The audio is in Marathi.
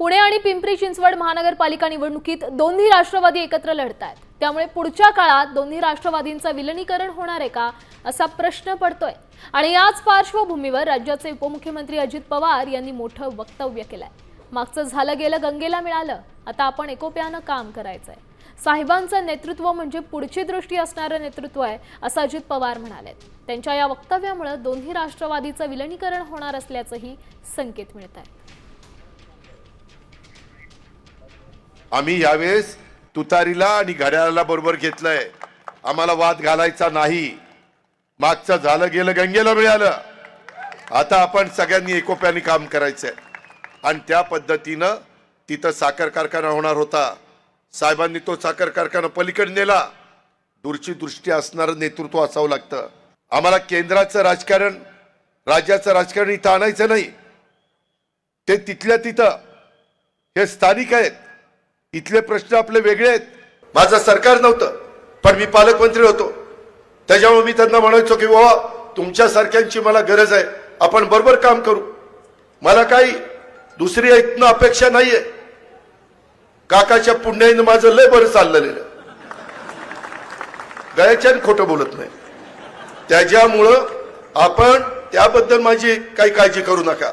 पुणे आणि पिंपरी चिंचवड महानगरपालिका निवडणुकीत दोन्ही राष्ट्रवादी एकत्र लढत आहेत त्यामुळे पुढच्या काळात दोन्ही राष्ट्रवादींचं विलनीकरण होणार आहे का असा प्रश्न पडतोय. आणि याच पार्श्वभूमीवर राज्याचे उपमुख्यमंत्री अजित पवार यांनी मोठं वक्तव्य केलंय. मागचं झालं गेलं गंगेला मिळालं. आता आपण एकोप्यानं काम करायचंय. साहेबांचं नेतृत्व म्हणजे पुढची दृष्टी असणारं नेतृत्व आहे असं अजित पवार म्हणाले त्यांच्या या वक्तव्यामुळे दोन्ही राष्ट्रवादीचं विलनीकरण होणार असल्याचंही संकेत मिळत आहे आम्ही यावेळेस तुतारीला आणि घड्याळाला बरोबर घेतलंय. आम्हाला वाद घालायचा नाही. मागचं झालं गेलं गंगेला मिळालं. आता आपण सगळ्यांनी एकोप्याने काम करायचंय. आणि त्या पद्धतीनं तिथं साखर कारखाना होणार होता. साहेबांनी तो साखर कारखाना पलीकडे नेला. दूरची दृष्टी असणारं नेतृत्व असावं लागतं. आम्हाला केंद्राचं राजकारण राज्याचं राजकारण इथं आणायचं नाही. ते तिथल्या तिथं. हे स्थानिक आहेत. इथले प्रश्न आपले वेगळे आहेत. माझं सरकार नव्हतं पण मी पालकमंत्री होतो. त्याच्यामुळे मी त्यांना म्हणायचो की बाबा तुमच्यासारख्यांची मला गरज आहे. आपण बरोबर काम करू. मला काही दुसरी इथनं अपेक्षा नाहीये. काकाच्या पुण्याईनं माझं लय बरं चाललेलं. गळ्याच्याने खोटं बोलत नाही. त्याच्यामुळं आपण त्याबद्दल माझी काही काळजी करू नका.